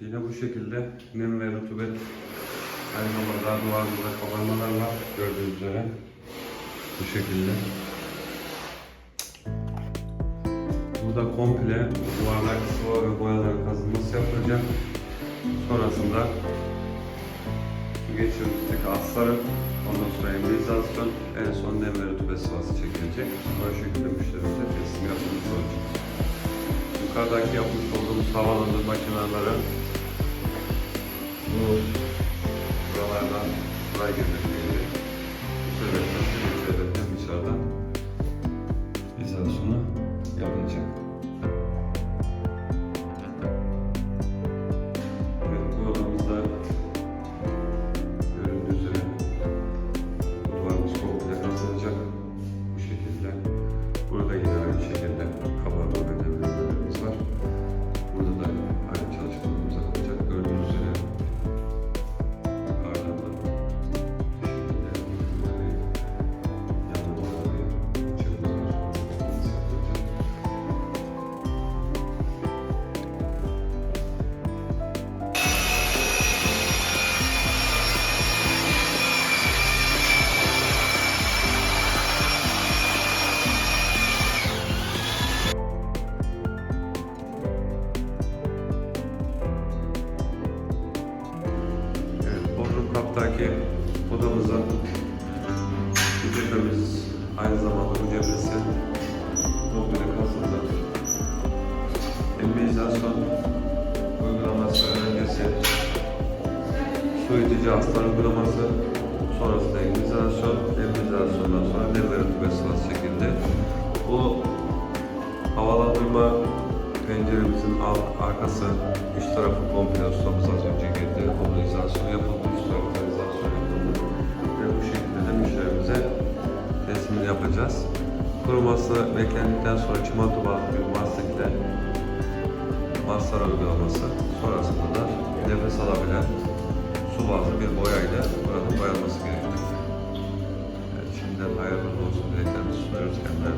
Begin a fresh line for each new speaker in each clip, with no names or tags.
yine bu şekilde nem ve rutubet aynı zamanda duvarımızda kabarmalar var gördüğünüz üzere. Bu şekilde. Burada komple duvarlar sıva ve boyaların kazılması yapılacak. Sonrasında geçirmişteki asları, ondan sonra embolizasyon, en son nem ve rutubet sıvası çekilecek. Bu şekilde müşterimize teslim yapılmış olacak. Yukarıdaki yapmış olduğumuz havalandırma kenarları bu buralardan suya girmektedir. Odamızın bu cephemiz aynı zamanda bu cephesi komple kazıldı. Embolizasyon uygulaması öncesi itici hasta uygulaması sonrasında embolizasyon, embolizasyondan sonra rutubet sıvası şekilde bu havalandırma penceremizin alt, arkası, üç tarafı komple ustamız yapacağız. Kuruması beklendikten sonra çimento bazlı bir mastikle maslara uygulaması sonrasında da nefes alabilen su bazlı bir boyayla burada boyanması gerekiyor. Evet, şimdiden hayırlı olsun dileklerimizi sunuyoruz kendilerine.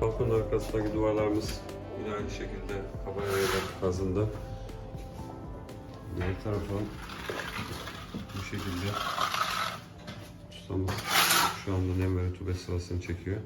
Balkonun arkasındaki duvarlarımız yine aynı şekilde kabarayla kazındı. Diğer tarafı bu şekilde ustamız şu anda nem ve rutubet sıvasını çekiyor.